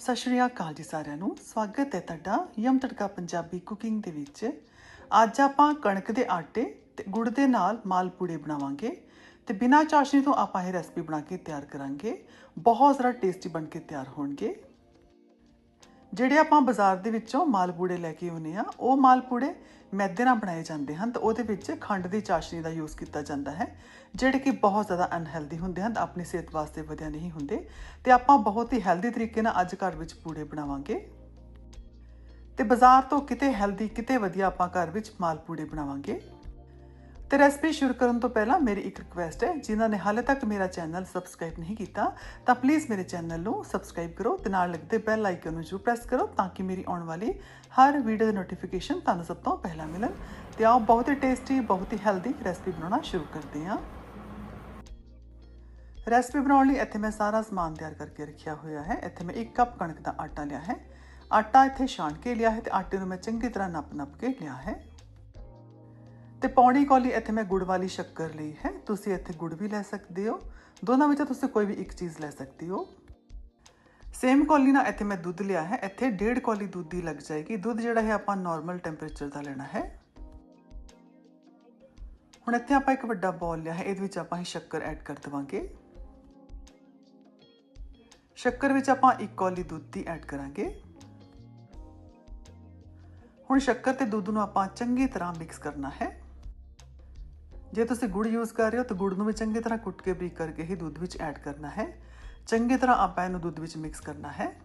ਸਤਿ ਸ਼੍ਰੀ ਅਕਾਲ ਜੀ ਸਾਰਿਆਂ ਨੂੰ। ਸਵਾਗਤ ਹੈ ਤੁਹਾਡਾ ਯਮ ਤੜਕਾ ਪੰਜਾਬੀ ਕੁਕਿੰਗ ਦੇ ਵਿੱਚ। ਅੱਜ ਆਪਾਂ ਕਣਕ ਦੇ ਆਟੇ ਤੇ ਗੁੜ ਦੇ ਨਾਲ ਮਾਲਪੂੜੇ ਬਣਾਵਾਂਗੇ ਤੇ ਬਿਨਾਂ ਚਾਸ਼ਨੀ ਤੋਂ ਆਪਾਂ ਇਹ ਰੈਸਪੀ ਬਣਾ ਕੇ ਤਿਆਰ ਕਰਾਂਗੇ। ਬਹੁਤ ਜ਼ਿਆਦਾ ਟੇਸਟੀ ਬਣ ਕੇ ਤਿਆਰ ਹੋਣਗੇ। ਜਿਹੜੇ ਆਪਾਂ ਬਾਜ਼ਾਰ ਦੇ ਵਿੱਚੋਂ ਮਾਲਪੂੜੇ ਲੈ ਕੇ ਆਉਨੇ ਆ ਉਹ ਮਾਲਪੂੜੇ ਮੈਦੇ ਨਾਲ ਬਣਾਏ ਜਾਂਦੇ ਹਨ ਤਾਂ ਉਹਦੇ ਵਿੱਚ ਖੰਡ ਦੀ ਚਾਸ਼ਨੀ ਦਾ ਯੂਜ਼ ਕੀਤਾ ਜਾਂਦਾ ਹੈ, ਜਿਹੜੇ ਕਿ ਬਹੁਤ ਜ਼ਿਆਦਾ ਅਨਹੈਲਦੀ ਹੁੰਦੇ ਹਨ, ਆਪਣੀ ਸਿਹਤ ਵਾਸਤੇ ਵਧੀਆ ਨਹੀਂ ਹੁੰਦੇ ਤੇ ਆਪਾਂ ਬਹੁਤ ਹੀ ਹੈਲਦੀ ਤਰੀਕੇ ਨਾਲ ਅੱਜ ਘਰ ਵਿੱਚ ਪੂੜੇ ਬਣਾਵਾਂਗੇ। ਤੇ ਬਾਜ਼ਾਰ ਤੋਂ ਕਿਤੇ ਹੈਲਦੀ ਕਿਤੇ ਵਧੀਆ ਆਪਾਂ ਘਰ ਵਿੱਚ ਮਾਲਪੂੜੇ ਬਣਾਵਾਂਗੇ। ਤੇ ਰੈਸਪੀ ਸ਼ੁਰੂ ਕਰਨ ਤੋਂ ਪਹਿਲਾਂ ਮੇਰੀ ਇੱਕ ਰਿਕੁਐਸਟ ਹੈ, ਜਿਨ੍ਹਾਂ ਨੇ ਹਾਲੇ ਤੱਕ ਮੇਰਾ ਚੈਨਲ ਸਬਸਕ੍ਰਾਈਬ ਨਹੀਂ ਕੀਤਾ, ਤਾਂ ਪਲੀਜ਼ ਮੇਰੇ ਚੈਨਲ ਨੂੰ ਸਬਸਕ੍ਰਾਈਬ ਕਰੋ ਤੇ ਨਾਲ ਲੱਗਦੇ ਬੈਲ ਆਈਕਨ ਨੂੰ ਜ਼ਰੂਰ ਪ੍ਰੈਸ ਕਰੋ ਤਾਂ ਕਿ ਮੇਰੀ ਆਉਣ ਵਾਲੀ ਹਰ ਵੀਡੀਓ ਦੀ ਨੋਟੀਫਿਕੇਸ਼ਨ ਤੁਹਾਨੂੰ ਸਭ ਤੋਂ ਪਹਿਲਾਂ ਮਿਲਣ। ਤੇ ਆਓ ਬਹੁਤ ਹੀ ਟੇਸਟੀ ਬਹੁਤ ਹੀ ਹੈਲਦੀ ਰੈਸਪੀ ਬਣਾਉਣਾ ਸ਼ੁਰੂ ਕਰਦੇ ਹਾਂ। ਰੈਸਪੀ ਬਣਾਉਣ ਲਈ ਇੱਥੇ ਮੈਂ ਸਾਰਾ ਸਮਾਨ ਤਿਆਰ ਕਰਕੇ ਰੱਖਿਆ ਹੋਇਆ ਹੈ। ਇੱਥੇ ਮੈਂ 1 ਕੱਪ ਕਣਕ ਦਾ ਆਟਾ ਲਿਆ ਹੈ। ਆਟਾ ਇੱਥੇ ਛਾਣ ਕੇ ਲਿਆ ਹੈ ਤੇ ਆਟੇ ਨੂੰ ਮੈਂ ਚੰਗੀ ਤਰ੍ਹਾਂ ਨੱਪ ਨੱਪ ਕੇ ਲਿਆ ਹੈ। ਤੇ ਪੌਣੀ ਕੋਲੀ ਇੱਥੇ ਮੈਂ ਗੁੜ ਵਾਲੀ ਸ਼ੱਕਰ ਲਈ ਹੈ। ਤੁਸੀਂ ਇੱਥੇ ਗੁੜ ਵੀ ਲੈ ਸਕਦੇ ਹੋ। ਦੋਨਾਂ ਵਿੱਚੋਂ ਤੁਸੀਂ ਕੋਈ ਵੀ ਇੱਕ ਚੀਜ਼ ਲੈ ਸਕਦੇ ਹੋ। ਸੇਮ ਕੌਲੀ ਨਾਲ ਇੱਥੇ ਮੈਂ ਦੁੱਧ ਲਿਆ ਹੈ। ਇੱਥੇ ਡੇਢ ਕੋਲੀ ਦੁੱਧ ਦੀ ਲੱਗ ਜਾਏਗੀ। ਦੁੱਧ ਜਿਹੜਾ ਹੈ ਆਪਾਂ ਨਾਰਮਲ ਟੈਂਪਰੇਚਰ ਦਾ ਲੈਣਾ ਹੈ। ਹੁਣ ਇੱਥੇ ਆਪਾਂ ਇੱਕ ਵੱਡਾ ਬੌਲ ਲਿਆ ਹੈ। ਇਹਦੇ ਵਿੱਚ ਆਪਾਂ ਹੀ ਸ਼ੱਕਰ ਐਡ ਕਰ ਦੇਵਾਂਗੇ। ਸ਼ੱਕਰ ਵਿੱਚ ਆਪਾਂ ਇੱਕ ਕੌਲੀ ਦੁੱਧ ਦੀ ਐਡ ਕਰਾਂਗੇ। ਹੁਣ ਸ਼ੱਕਰ ਤੇ ਦੁੱਧ ਨੂੰ ਆਪਾਂ ਚੰਗੀ ਤਰ੍ਹਾਂ ਮਿਕਸ ਕਰਨਾ ਹੈ। ਜੇ ਤੁਸੀਂ ਗੁੜ ਯੂਜ਼ ਕਰ ਰਹੇ ਹੋ ਤਾਂ ਗੁੜ ਨੂੰ ਵੀ ਚੰਗੀ ਤਰ੍ਹਾਂ ਕੁੱਟ ਕੇ ਬਰੀਕ ਕਰਕੇ ਹੀ ਦੁੱਧ ਵਿੱਚ ਐਡ ਕਰਨਾ ਹੈ। ਚੰਗੀ ਤਰ੍ਹਾਂ ਆਪਾਂ ਇਹਨੂੰ ਦੁੱਧ ਵਿੱਚ ਮਿਕਸ ਕਰਨਾ ਹੈ।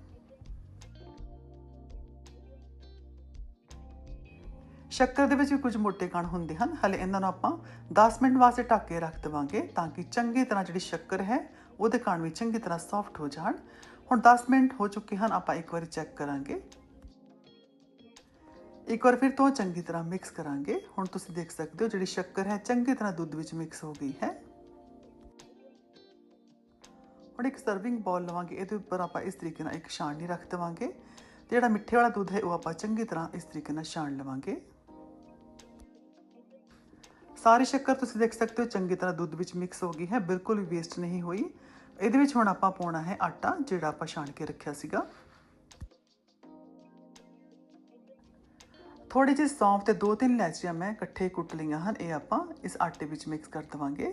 ਸ਼ੱਕਰ ਦੇ ਵਿੱਚ ਵੀ ਕੁਝ ਮੋਟੇ ਕਣ ਹੁੰਦੇ ਹਨ। ਹਲੇ ਇਹਨਾਂ ਨੂੰ ਆਪਾਂ 10 ਮਿੰਟ ਵਾਸਤੇ ਢੱਕ ਕੇ ਰੱਖ ਦੇਵਾਂਗੇ ਤਾਂ ਕਿ ਚੰਗੀ ਤਰ੍ਹਾਂ ਜਿਹੜੀ ਸ਼ੱਕਰ ਹੈ, ਉਹਦੇ ਕਣ ਵੀ ਚੰਗੀ ਤਰ੍ਹਾਂ ਸੌਫਟ ਹੋ ਜਾਣ। ਹੁਣ 10 ਮਿੰਟ ਹੋ ਚੁੱਕੇ ਹਨ, ਆਪਾਂ ਇੱਕ ਵਾਰੀ ਚੈੱਕ ਕਰਾਂਗੇ। ਇੱਕ ਵਾਰ ਫਿਰ ਤੋਂ ਚੰਗੀ ਤਰ੍ਹਾਂ ਮਿਕਸ ਕਰਾਂਗੇ। ਹੁਣ ਤੁਸੀਂ ਦੇਖ ਸਕਦੇ ਹੋ ਜਿਹੜੀ ਸ਼ੱਕਰ ਹੈ ਚੰਗੀ ਤਰ੍ਹਾਂ ਦੁੱਧ ਵਿੱਚ ਮਿਕਸ ਹੋ ਗਈ ਹੈ। ਹੁਣ ਇੱਕ ਸਰਵਿੰਗ ਬਾਉਲ ਲਵਾਂਗੇ। ਇਹਦੇ ਉੱਪਰ ਆਪਾਂ ਇਸ ਤਰੀਕੇ ਨਾਲ ਇੱਕ ਛਾਣਨੀ ਰੱਖ ਦੇਵਾਂਗੇ। ਤੇ ਜਿਹੜਾ ਮਿੱਠੇ ਵਾਲਾ ਦੁੱਧ ਹੈ, ਉਹ ਆਪਾਂ ਚੰਗੀ ਤਰ੍ਹਾਂ ਇਸ ਤਰੀਕੇ ਨਾਲ ਛਾਣ ਲਵਾਂਗੇ। ਸਾਰੀ ਸ਼ੱਕਰ ਤੁਸੀਂ ਦੇਖ ਸਕਦੇ ਹੋ ਚੰਗੀ ਤਰ੍ਹਾਂ ਦੁੱਧ ਵਿੱਚ ਮਿਕਸ ਹੋ ਗਈ ਹੈ। ਬਿਲਕੁਲ ਵੀ ਵੇਸਟ ਨਹੀਂ ਹੋਈ। ਇਹਦੇ ਵਿੱਚ ਹੁਣ ਆਪਾਂ ਪਾਉਣਾ ਹੈ ਆਟਾ, ਜਿਹੜਾ ਆਪਾਂ ਛਾਣ ਕੇ ਰੱਖਿਆ ਸੀਗਾ। ਥੋੜੀ ਜਿਹੇ ਸੌਂਫ ਤੇ ਦੋ ਤਿੰਨ ਲੈਚੀਆਂ ਮੈਂ ਇਕੱਠੇ ਕੁੱਟ ਲਈਆਂ ਹਨ, ਇਹ ਆਪਾਂ ਇਸ ਆਟੇ ਵਿੱਚ ਮਿਕਸ ਕਰ ਦਵਾਂਗੇ।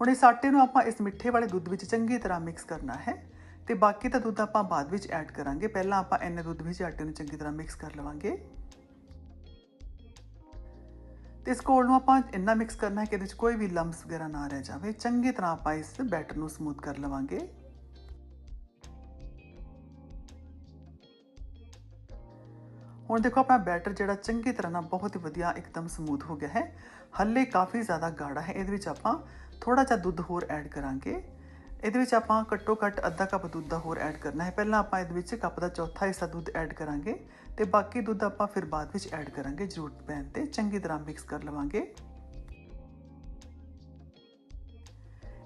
ਹੁਣ ਇਸ ਆਟੇ ਨੂੰ ਆਪਾਂ ਇਸ ਮਿੱਠੇ ਵਾਲੇ ਦੁੱਧ ਵਿੱਚ ਚੰਗੀ ਤਰ੍ਹਾਂ ਮਿਕਸ ਕਰਨਾ ਹੈ ਤੇ ਬਾਕੀ ਤਾਂ ਦੁੱਧ ਆਪਾਂ ਬਾਅਦ ਵਿੱਚ ਐਡ ਕਰਾਂਗੇ। ਪਹਿਲਾਂ ਆਪਾਂ ਇੰਨੇ ਦੁੱਧ ਵਿੱਚ ਆਟੇ ਨੂੰ ਚੰਗੀ ਤਰ੍ਹਾਂ ਮਿਕਸ ਕਰ ਲਵਾਂਗੇ। ਤੇ ਇਸ ਕੋਲ ਨੂੰ ਆਪਾਂ ਇੰਨਾ ਮਿਕਸ ਕਰਨਾ ਹੈ ਕਿ ਇਹਦੇ ਵਿੱਚ ਕੋਈ ਵੀ ਲੰਪਸ ਵਗੈਰਾ ਨਾ ਰਹਿ ਜਾਵੇ। ਚੰਗੀ ਤਰ੍ਹਾਂ ਆਪਾਂ ਇਸ ਬੈਟਰ ਨੂੰ ਸਮੂਥ ਕਰ ਲਵਾਂਗੇ। ਹੁਣ ਦੇਖੋ ਆਪਣਾ ਬੈਟਰ ਜਿਹੜਾ ਚੰਗੀ ਤਰ੍ਹਾਂ ਨਾਲ ਬਹੁਤ ਹੀ ਵਧੀਆ ਇੱਕਦਮ ਸਮੂਥ ਹੋ ਗਿਆ ਹੈ ਹੱਲੇ ਕਾਫੀ ਜ਼ਿਆਦਾ ਗਾੜਾ ਹੈ ਇਹਦੇ ਵਿੱਚ ਆਪਾਂ ਥੋੜਾ ਜਿਹਾ ਦੁੱਧ ਹੋਰ ਐਡ ਕਰਾਂਗੇ ਇਹਦੇ ਵਿੱਚ ਆਪਾਂ ਘੱਟੋ ਘੱਟ ਅੱਧਾ ਕੱਪ ਦੁੱਧ ਦਾ ਹੋਰ ਐਡ ਕਰਨਾ ਹੈ ਪਹਿਲਾਂ ਆਪਾਂ ਇਹਦੇ ਵਿੱਚ ਕੱਪ ਦਾ ਚੌਥਾ ਹਿੱਸਾ ਦੁੱਧ ਐਡ ਕਰਾਂਗੇ ਤੇ ਬਾਕੀ ਦੁੱਧ ਆਪਾਂ ਫਿਰ ਬਾਅਦ ਵਿੱਚ ਐਡ ਕਰਾਂਗੇ ਜ਼ਰੂਰਤ ਪੈਣ ਤੇ ਚੰਗੀ ਤਰ੍ਹਾਂ ਮਿਕਸ ਕਰ ਲਵਾਂਗੇ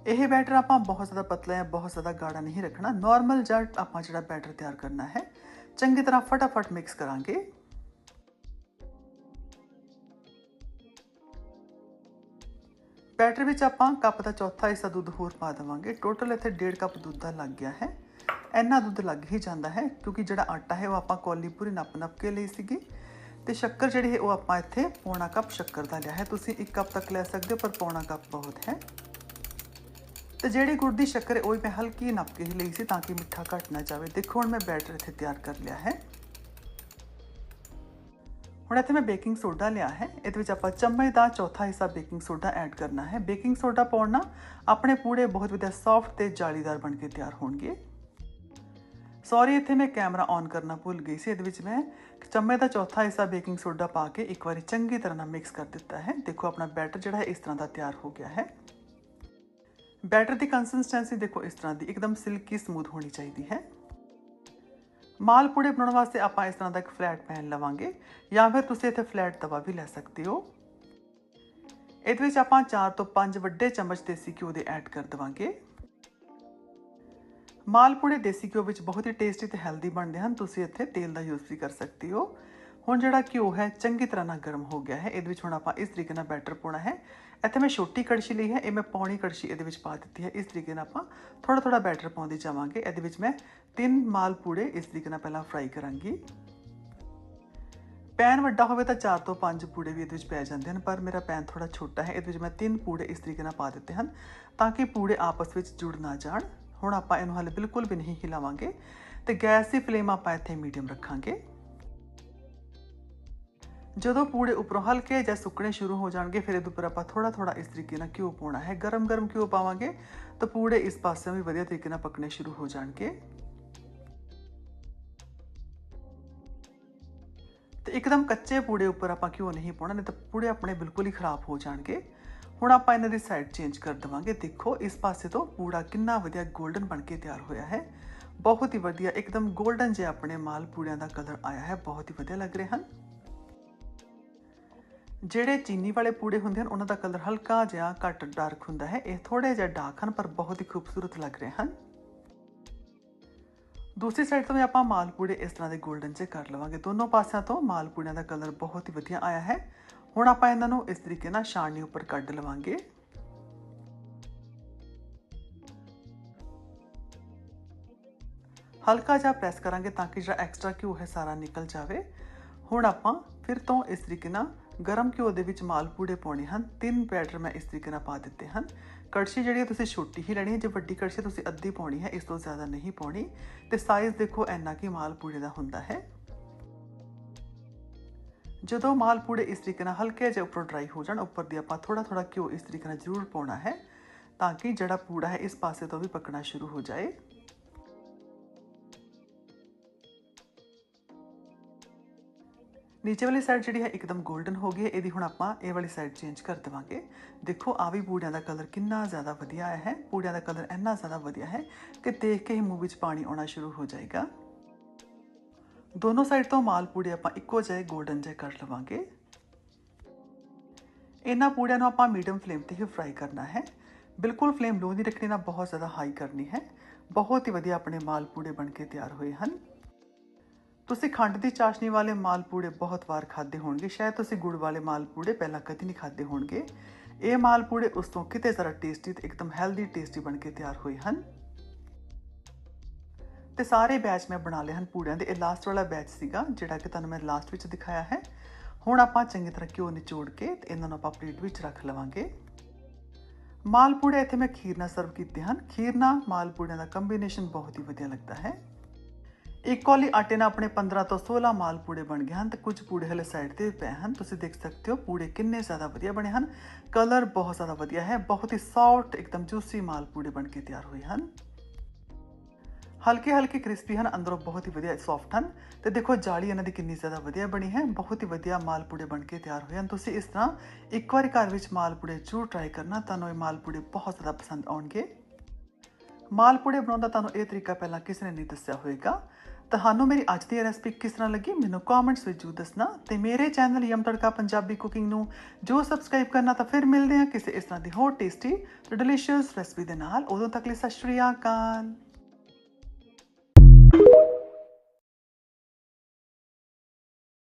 ਇਹ ਬੈਟਰ ਆਪਾਂ ਬਹੁਤ ਜ਼ਿਆਦਾ ਪਤਲਾ ਜਾਂ ਬਹੁਤ ਜ਼ਿਆਦਾ ਗਾੜਾ ਨਹੀਂ ਰੱਖਣਾ ਨਾਰਮਲ ਜਿਹਾ ਆਪਾਂ ਜਿਹੜਾ ਬੈਟਰ ਤਿਆਰ ਕਰਨਾ ਹੈ ਚੰਗੀ ਤਰ੍ਹਾਂ ਫਟਾਫਟ ਮਿਕਸ ਕਰਾਂਗੇ ਬੈਟਰ ਵਿੱਚ ਆਪਾਂ ਕੱਪ ਦਾ ਚੌਥਾ ਹਿੱਸਾ ਦੁੱਧ ਹੋਰ ਪਾ ਦੇਵਾਂਗੇ। ਟੋਟਲ ਇੱਥੇ 1.5 ਕੱਪ ਦੁੱਧ ਦਾ ਲੱਗ ਗਿਆ ਹੈ। ਇੰਨਾ ਦੁੱਧ ਲੱਗ ਹੀ ਜਾਂਦਾ ਹੈ ਕਿਉਂਕਿ ਜਿਹੜਾ ਆਟਾ ਹੈ ਉਹ ਆਪਾਂ ਕੌਲੀ ਪੂਰੀ ਨੱਪ ਨੱਪ ਕੇ ਲਈ ਸੀਗੀ ਤੇ ਸ਼ੱਕਰ ਜਿਹੜੀ ਹੈ ਉਹ ਆਪਾਂ ਇੱਥੇ ਪੌਣਾ ਕੱਪ ਸ਼ੱਕਰ ਦਾ ਲਿਆ ਹੈ। ਤੁਸੀਂ 1 ਕੱਪ ਤੱਕ ਲੈ ਸਕਦੇ ਹੋ ਪਰ ਪੌਣਾ ਕੱਪ ਬਹੁਤ ਹੈ। ਤੇ ਜਿਹੜੀ ਗੁੜ ਦੀ ਸ਼ੱਕਰ ਹੈ ਉਹ ਮੈਂ ਹਲਕੀ ਨੱਪ ਕੇ ਹੀ ਲਈ ਸੀ ਤਾਂ ਕਿ ਮਿੱਠਾ ਘਟ ਨਾ ਜਾਵੇ। ਦੇਖੋ ਹੁਣ ਮੈਂ ਬੈਟਰ ਇੱਥੇ ਤਿਆਰ ਕਰ ਲਿਆ ਹੈ। ਹੁਣ ਇੱਥੇ ਮੈਂ ਬੇਕਿੰਗ ਸੋਡਾ ਲਿਆ ਹੈ। ਇਹਦੇ ਵਿੱਚ ਆਪਾਂ ਚਮਚ ਦਾ ਚੌਥਾ ਹਿੱਸਾ ਬੇਕਿੰਗ ਸੋਡਾ ਐਡ ਕਰਨਾ ਹੈ। ਬੇਕਿੰਗ ਸੋਡਾ ਪਾਉਣ ਨਾਲ ਆਪਣੇ ਪੂੜੇ ਬਹੁਤ ਵਧੀਆ ਸੌਫਟ ਤੇ ਜਾਲੀਦਾਰ ਬਣ ਕੇ ਤਿਆਰ ਹੋਣਗੇ। ਸੌਰੀ ਇੱਥੇ ਮੈਂ ਕੈਮਰਾ ਔਨ ਕਰਨਾ ਭੁੱਲ ਗਈ ਸੀ। ਇਹਦੇ ਵਿੱਚ ਮੈਂ ਚਮਚ ਦਾ ਚੌਥਾ ਹਿੱਸਾ ਬੇਕਿੰਗ ਸੋਡਾ ਪਾ ਕੇ ਇੱਕ ਵਾਰੀ ਚੰਗੀ ਤਰ੍ਹਾਂ ਨਾਲ ਮਿਕਸ ਕਰ ਦਿੱਤਾ ਹੈ। ਦੇਖੋ ਆਪਣਾ ਬੈਟਰ ਜਿਹੜਾ ਹੈ ਇਸ ਤਰ੍ਹਾਂ ਦਾ ਤਿਆਰ ਹੋ ਗਿਆ ਹੈ। ਬੈਟਰ ਦੀ ਕੰਸਿਸਟੈਂਸੀ ਦੇਖੋ ਇਸ ਤਰ੍ਹਾਂ ਦੀ, ਇੱਕਦਮ ਸਿਲਕੀ ਸਮੂਥ ਹੋਣੀ ਚਾਹੀਦੀ ਹੈ। ਮਾਲ ਪੂੜੇ ਬਣਾਉਣ ਵਾਸਤੇ ਆਪਾਂ ਇਸ ਤਰ੍ਹਾਂ ਦਾ ਇੱਕ ਫਲੈਟ ਪੈਨ ਲਵਾਂਗੇ ਜਾਂ ਫਿਰ ਤੁਸੀਂ ਇੱਥੇ ਫਲੈਟ ਤਵਾ ਵੀ ਲੈ ਸਕਦੇ ਹੋ। ਇਹਦੇ ਵਿੱਚ ਆਪਾਂ 4 ਤੋਂ 5 ਵੱਡੇ ਚਮਚ ਦੇਸੀ ਘਿਓ ਦੇ ਐਡ ਕਰ ਦਵਾਂਗੇ। ਮਾਲ ਪੂੜੇ ਦੇਸੀ ਘਿਓ ਵਿੱਚ ਬਹੁਤ ਹੀ ਟੇਸਟੀ ਤੇ ਹੈਲਦੀ ਬਣਦੇ ਹਨ। ਤੁਸੀਂ ਇੱਥੇ ਤੇਲ ਦਾ ਯੂਜ਼ ਵੀ ਕਰ ਸਕਦੇ ਹੋ। ਹੁਣ ਜਿਹੜਾ ਘਿਓ ਹੈ, ਚੰਗੀ ਤਰ੍ਹਾਂ ਨਾਲ ਗਰਮ ਹੋ ਗਿਆ ਹੈ। ਇਹਦੇ ਵਿੱਚ ਹੁਣ ਆਪਾਂ ਇਸ ਤਰੀਕੇ ਨਾਲ ਬੈਟਰ ਪਾਉਣਾ ਹੈ। ਇੱਥੇ ਮੈਂ ਛੋਟੀ ਕੜਛੀ ਲਈ ਹੈ। ਇਹ ਮੈਂ ਪੌਣੀ ਕੜਛੀ ਇਹਦੇ ਵਿੱਚ ਪਾ ਦਿੱਤੀ ਹੈ। ਇਸ ਤਰੀਕੇ ਨਾਲ ਆਪਾਂ ਥੋੜਾ ਥੋੜਾ ਬੈਟਰ ਪਾਉਂਦੇ ਜਾਵਾਂਗੇ। ਇਹਦੇ ਵਿੱਚ ਮੈਂ ਤਿੰਨ ਮਾਲ ਪੂੜੇ ਇਸ ਤਰੀਕੇ ਨਾਲ ਪਹਿਲਾਂ ਫਰਾਈ ਕਰਾਂਗੀ। ਪੈਨ ਵੱਡਾ ਹੋਵੇ ਤਾਂ 4 ਤੋਂ 5 ਪੂੜੇ ਵੀ ਇਹਦੇ ਵਿੱਚ ਪੈ ਜਾਂਦੇ ਹਨ, ਪਰ ਮੇਰਾ ਪੈਨ ਥੋੜਾ ਛੋਟਾ ਹੈ। ਇਹਦੇ ਵਿੱਚ ਮੈਂ ਤਿੰਨ ਪੂੜੇ ਇਸ ਤਰੀਕੇ ਨਾਲ ਪਾ ਦਿੱਤੇ ਹਨ ਤਾਂ ਕਿ ਪੂੜੇ ਆਪਸ ਵਿੱਚ ਜੁੜ ਨਾ ਜਾਣ। ਹੁਣ ਆਪਾਂ ਇਹਨੂੰ ਹਾਲੇ ਬਿਲਕੁਲ ਵੀ ਨਹੀਂ ਹਿਲਾਵਾਂਗੇ ਤੇ ਗੈਸ ਦੀ ਫਲੇਮ ਆਪਾਂ ਇੱਥੇ ਮੀਡੀਅਮ ਰੱਖਾਂਗੇ। ਜਦੋਂ ਪੂੜੇ ਉੱਪਰੋਂ ਹਲਕੇ ਜਾਂ ਸੁੱਕਣੇ ਸ਼ੁਰੂ ਹੋ ਜਾਣਗੇ ਫਿਰ ਇਹਦੇ ਉੱਪਰ ਆਪਾਂ ਥੋੜਾ ਥੋੜਾ ਇਸ ਤਰੀਕੇ ਨਾਲ ਘਿਓ ਪਾਉਣਾ ਹੈ ਗਰਮ ਗਰਮ ਘਿਓ ਪਾਵਾਂਗੇ ਤਾਂ ਪੂੜੇ ਇਸ ਪਾਸੇ ਵੀ ਵਧੀਆ ਤਰੀਕੇ ਨਾਲ ਪੱਕਣੇ ਸ਼ੁਰੂ ਹੋ ਜਾਣਗੇ ਤੇ ਇੱਕਦਮ ਕੱਚੇ ਪੂੜੇ ਉੱਪਰ ਆਪਾਂ ਘਿਓ ਨਹੀਂ ਪਾਉਣਾ ਨਹੀਂ ਤਾਂ ਪੂੜੇ ਆਪਣੇ ਬਿਲਕੁਲ ਹੀ ਖਰਾਬ ਹੋ ਜਾਣਗੇ ਹੁਣ ਆਪਾਂ ਇਹਨਾਂ ਦੀ ਸਾਈਡ ਚੇਂਜ ਕਰ ਦਵਾਂਗੇ ਦੇਖੋ ਇਸ ਪਾਸੇ ਤੋਂ ਪੂੜਾ ਕਿੰਨਾ ਵਧੀਆ 골ਡਨ ਬਣ ਕੇ ਤਿਆਰ ਹੋਇਆ ਹੈ ਬਹੁਤ ਹੀ ਵਧੀਆ ਇੱਕਦਮ 골ਡਨ ਜਿਹਾ ਆਪਣੇ ਮਾਲ ਪੂੜਿਆਂ ਦਾ ਕਲਰ ਆਇਆ ਹੈ ਬਹੁਤ ਹੀ ਵਧੀਆ ਲੱਗ ਰਹੇ ਹਨ ਜਿਹੜੇ ਚੀਨੀ ਵਾਲੇ ਪੂੜੇ ਹੁੰਦੇ ਹਨ, ਉਹਨਾਂ ਦਾ ਕਲਰ ਹਲਕਾ ਜਿਹਾ ਘੱਟ ਡਾਰਕ ਹੁੰਦਾ ਹੈ। ਇਹ ਥੋੜੇ ਜਿਹਾ ਡਾਰਕ ਹਨ, ਪਰ ਬਹੁਤ ਹੀ ਖੂਬਸੂਰਤ ਲੱਗ ਰਹੇ ਹਨ। ਦੂਸਰੀ ਸਾਈਡ ਤੋਂ ਵੀ ਆਪਾਂ ਮਾਲਪੂੜੇ ਇਸ ਤਰ੍ਹਾਂ ਦੇ 골ਡਨ ਚ ਕਰ ਲਵਾਂਗੇ। ਦੋਨੋਂ ਪਾਸਿਆਂ ਤੋਂ ਮਾਲਪੂੜਿਆਂ ਦਾ ਕਲਰ ਬਹੁਤ ਹੀ ਵਧੀਆ ਆਇਆ ਹੈ। ਹੁਣ ਆਪਾਂ ਇਹਨਾਂ ਨੂੰ ਇਸ ਤਰੀਕੇ ਨਾਲ ਛਾਣਨੀ ਉੱਪਰ ਕੱਢ ਲਵਾਂਗੇ। ਹਲਕਾ ਜਿਹਾ ਪ੍ਰੈਸ ਕਰਾਂਗੇ ਤਾਂ ਕਿ ਜਿਹੜਾ ਐਕਸਟਰਾ ਘਿਓ ਹੈ, ਸਾਰਾ ਨਿਕਲ ਜਾਵੇ। ਹੁਣ ਆਪਾਂ ਫਿਰ ਤੋਂ ਇਸ ਤਰੀਕੇ ਨਾਲ ਗਰਮ ਘਿਓ ਦੇ ਵਿੱਚ ਮਾਲਪੂੜੇ ਪਾਉਣੇ ਹਨ ਤਿੰਨ ਬੈਟਰ ਮੈਂ ਇਸ ਤਰੀਕੇ ਨਾਲ ਪਾ ਦਿੱਤੇ ਹਨ ਕੜਛੀ ਜਿਹੜੀ ਤੁਸੀਂ ਛੋਟੀ ਹੀ ਲੈਣੀ ਹੈ ਜੇ ਵੱਡੀ ਕੜਛੀ ਤੁਸੀਂ ਅੱਧੀ ਪਾਉਣੀ ਹੈ ਇਸ ਤੋਂ ਜ਼ਿਆਦਾ ਨਹੀਂ ਪਾਉਣੀ ਤੇ ਸਾਈਜ਼ ਦੇਖੋ ਇੰਨਾ ਕਿ ਮਾਲਪੂੜੇ ਦਾ ਹੁੰਦਾ ਹੈ ਜਦੋਂ ਮਾਲਪੂੜੇ ਇਸ ਤਰੀਕੇ ਨਾਲ ਹਲਕੇ ਜਿਹੇ ਉੱਪਰ ਡਰਾਈ ਹੋ ਜਾਣ ਉੱਪਰ ਦੀ ਆਪਾਂ ਥੋੜਾ ਥੋੜਾ ਘਿਓ ਇਸ ਤਰੀਕੇ ਨਾਲ ਜ਼ਰੂਰ ਪਾਉਣਾ ਹੈ ਤਾਂ ਕਿ ਜਿਹੜਾ ਪੂੜਾ ਹੈ ਇਸ ਪਾਸੇ ਤੋਂ ਵੀ ਪੱਕਣਾ ਸ਼ੁਰੂ ਹੋ ਜਾਏ ਨੀਚੇ ਵਾਲੀ ਸਾਈਡ ਜਿਹੜੀ ਹੈ ਇੱਕਦਮ 골ਡਨ ਹੋ ਗਈ ਹੈ, ਇਹਦੀ ਹੁਣ ਆਪਾਂ ਇਹ ਵਾਲੀ ਸਾਈਡ ਚੇਂਜ ਕਰ ਦੇਵਾਂਗੇ। ਦੇਖੋ ਆ ਵੀ ਪੂੜਿਆਂ ਦਾ ਕਲਰ ਕਿੰਨਾ ਜ਼ਿਆਦਾ ਵਧੀਆ ਆਇਆ ਹੈ ਪੂੜਿਆਂ ਦਾ ਕਲਰ ਇੰਨਾ ਜ਼ਿਆਦਾ ਵਧੀਆ ਹੈ ਕਿ ਦੇਖ ਕੇ ਹੀ ਮੂੰਹ ਵਿੱਚ ਪਾਣੀ ਆਉਣਾ ਸ਼ੁਰੂ ਹੋ ਜਾਏਗਾ। ਦੋਨੋਂ ਸਾਈਡ ਤੋਂ ਮਾਲ ਪੂੜੇ ਆਪਾਂ ਇੱਕੋ ਜਿਹੇ 골ਡਨ ਜਿਹੇ ਕਰ ਲਵਾਂਗੇ। ਇਹਨਾਂ ਪੂੜਿਆਂ ਨੂੰ ਆਪਾਂ ਮੀਡੀਅਮ ਫਲੇਮ ਤੇ ਹੀ ਫਰਾਈ ਕਰਨਾ ਹੈ। ਬਿਲਕੁਲ ਫਲੇਮ ਲੋ ਨਹੀਂ ਰੱਖਣੀ ਨਾ ਬਹੁਤ ਜ਼ਿਆਦਾ ਹਾਈ ਕਰਨੀ ਹੈ। ਬਹੁਤ ਹੀ ਵਧੀਆ ਆਪਣੇ ਮਾਲ ਪੂੜੇ ਬਣ ਕੇ ਤਿਆਰ ਹੋਏ ਹਨ। ਤੁਸੀਂ ਖੰਡ ਦੀ ਚਾਸ਼ਨੀ ਵਾਲੇ ਮਾਲਪੂੜੇ ਬਹੁਤ ਵਾਰ ਖਾਦੇ ਹੋਣਗੇ, ਸ਼ਾਇਦ ਤੁਸੀਂ ਗੁੜ ਵਾਲੇ ਮਾਲਪੂੜੇ ਪਹਿਲਾਂ ਕਦੀ ਨਹੀਂ ਖਾਦੇ ਹੋਣਗੇ। ਇਹ ਮਾਲਪੂੜੇ ਉਸ ਤੋਂ ਕਿਤੇ ਜ਼ਰਾ ਟੇਸਟੀ ਤੇ ਇੱਕਦਮ ਹੈਲਦੀ ਟੇਸਟੀ ਬਣ ਕੇ ਤਿਆਰ ਹੋਏ ਹਨ। ਤੇ ਸਾਰੇ ਬੈਚ ਮੈਂ ਬਣਾ ਲਏ ਹਨ ਪੂੜਿਆਂ ਦੇ, ਇਹ ਲਾਸਟ ਵਾਲਾ ਬੈਚ ਸੀਗਾ, ਜਿਹੜਾ ਕਿ ਤੁਹਾਨੂੰ ਮੈਂ ਲਾਸਟ ਵਿੱਚ ਦਿਖਾਇਆ ਹੈ। ਹੁਣ ਆਪਾਂ ਚੰਗੀ ਤਰ੍ਹਾਂ ਘਿਓ ਨਿਚੋੜ ਕੇ ਤੇ ਇਹਨਾਂ ਨੂੰ ਆਪਾਂ ਪਲੇਟ ਵਿੱਚ ਰੱਖ ਲਵਾਂਗੇ। ਮਾਲਪੂੜੇ ਇੱਥੇ ਮੈਂ ਖੀਰ ਨਾਲ ਸਰਵ ਕੀਤੇ ਹਨ। ਖੀਰ ਨਾਲ ਮਾਲਪੂੜਿਆਂ ਦਾ ਕੰਬੀਨੇਸ਼ਨ ਬਹੁਤ ਹੀ ਵਧੀਆ ਲੱਗਦਾ ਹੈ। ਇੱਕ ਕੌਲੀ ਆਟੇ ਨਾਲ ਆਪਣੇ 15 ਤੋਂ 16 ਮਾਲ ਪੂੜੇ ਬਣ ਗਏ ਹਨ ਤੇ ਕੁਝ ਪੂੜੇ ਹਲੇ ਸਾਈਡ ਤੇ ਪਏ ਹਨ ਤੁਸੀਂ ਦੇਖ ਸਕਦੇ ਹੋ ਪੂੜੇ ਕਿੰਨੇ ਜ਼ਿਆਦਾ ਵਧੀਆ ਬਣੇ ਹਨ ਕਲਰ ਬਹੁਤ ਜ਼ਿਆਦਾ ਵਧੀਆ ਹੈ ਬਹੁਤ ਹੀ ਸੌਫਟ ਇੱਕਦਮ ਜੂਸੀ ਮਾਲ ਪੂੜੇ ਬਣ ਕੇ ਤਿਆਰ ਹੋਏ ਹਨ ਹਲਕੇ ਹਲਕੇ ਕ੍ਰਿਸਪੀ ਹਨ ਅੰਦਰੋਂ ਬਹੁਤ ਹੀ ਵਧੀਆ ਸੌਫਟ ਹਨ ਤੇ ਦੇਖੋ ਜਾਲੀ ਇਹਨਾਂ ਦੀ ਕਿੰਨੀ ਜ਼ਿਆਦਾ ਵਧੀਆ ਬਣੀ ਹੈ ਬਹੁਤ ਹੀ ਵਧੀਆ ਮਾਲ ਪੂੜੇ ਬਣ ਕੇ ਤਿਆਰ ਹੋਏ ਹਨ ਤੁਸੀਂ ਇਸ ਤਰ੍ਹਾਂ ਇੱਕ ਵਾਰੀ ਘਰ ਵਿੱਚ ਮਾਲ ਪੂੜੇ ਜ਼ਰੂਰ ਟਰਾਈ ਕਰਨਾ ਤੁਹਾਨੂੰ ਇਹ ਮਾਲ ਪੂੜੇ ਬਹੁਤ ਜ਼ਿਆਦਾ ਪਸੰਦ ਆਉਣਗੇ ਮਾਲਪੂੜੇ ਬਣਾਉਣ ਦਾ ਤੁਹਾਨੂੰ ਇਹ ਤਰੀਕਾ ਪਹਿਲਾਂ ਕਿਸੇ ਨੇ ਨਹੀਂ ਦੱਸਿਆ ਹੋਵੇਗਾ। ਤੁਹਾਨੂੰ ਮੇਰੀ ਅੱਜ ਦੀ ਰੈਸਪੀ ਕਿਸ ਤਰ੍ਹਾਂ ਲੱਗੀ ਮੈਨੂੰ ਕਮੈਂਟਸ ਵਿੱਚ ਜੂ ਦੱਸਣਾ ਤੇ ਮੇਰੇ ਚੈਨਲ ਯਮ ਤੜਕਾ ਪੰਜਾਬੀ ਕੁਕਿੰਗ ਨੂੰ ਜੋ ਸਬਸਕ੍ਰਾਈਬ ਕਰਨਾ ਤਾਂ ਫਿਰ ਮਿਲਦੇ ਹਾਂ ਕਿਸੇ ਇਸ ਤਰ੍ਹਾਂ ਦੀ ਹੋਰ ਟੇਸਟੀ ਤੇ ਡਿਲੀਸ਼ੀਅਸ ਰੈਸਪੀ ਦੇ ਨਾਲ। ਉਦੋਂ ਤੱਕ ਲਈ ਸਤਿ ਸ਼੍ਰੀ ਅਕਾਲ।